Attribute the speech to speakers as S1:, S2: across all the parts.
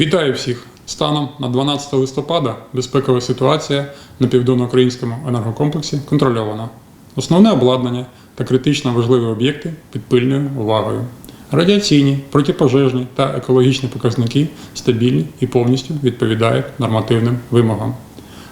S1: Вітаю всіх! Станом на 12 листопада безпекова ситуація на південноукраїнському енергокомплексі контрольована. Основне обладнання та критично важливі об'єкти під пильною увагою. Радіаційні, протипожежні та екологічні показники стабільні і повністю відповідають нормативним вимогам.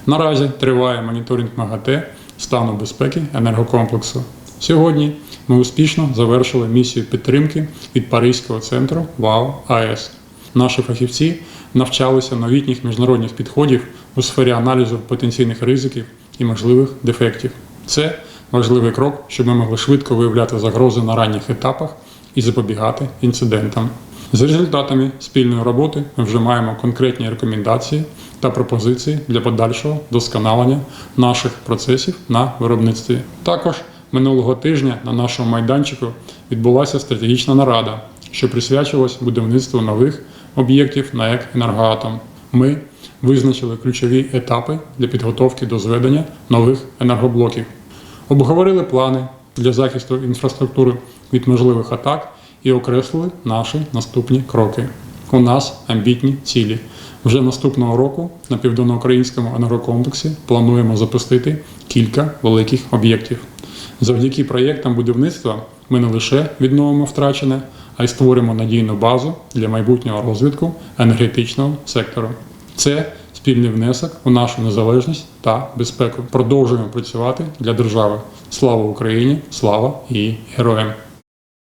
S1: Наразі триває моніторинг МАГАТЕ стану безпеки енергокомплексу. Сьогодні ми успішно завершили місію підтримки від Паризького центру ВАО АЕС. Наші фахівці навчалися новітніх міжнародних підходів у сфері аналізу потенційних ризиків і можливих дефектів. Це важливий крок, щоб ми могли швидко виявляти загрози на ранніх етапах і запобігати інцидентам. З результатами спільної роботи ми вже маємо конкретні рекомендації та пропозиції для подальшого досконалення наших процесів на виробництві. Також минулого тижня на нашому майданчику відбулася стратегічна нарада, що присвячувалась будівництву нових об'єктів на ЕК «Енергоатом». Ми визначили ключові етапи для підготовки до зведення нових енергоблоків, обговорили плани для захисту інфраструктури від можливих атак і окреслили наші наступні кроки. У нас амбітні цілі. Вже наступного року на південноукраїнському енергокомплексі плануємо запустити кілька великих об'єктів. Завдяки проєктам будівництва ми не лише відновимо втрачене, а й створимо надійну базу для майбутнього розвитку енергетичного сектору. Це спільний внесок у нашу незалежність та безпеку. Продовжуємо працювати для держави. Слава Україні! Слава її героям!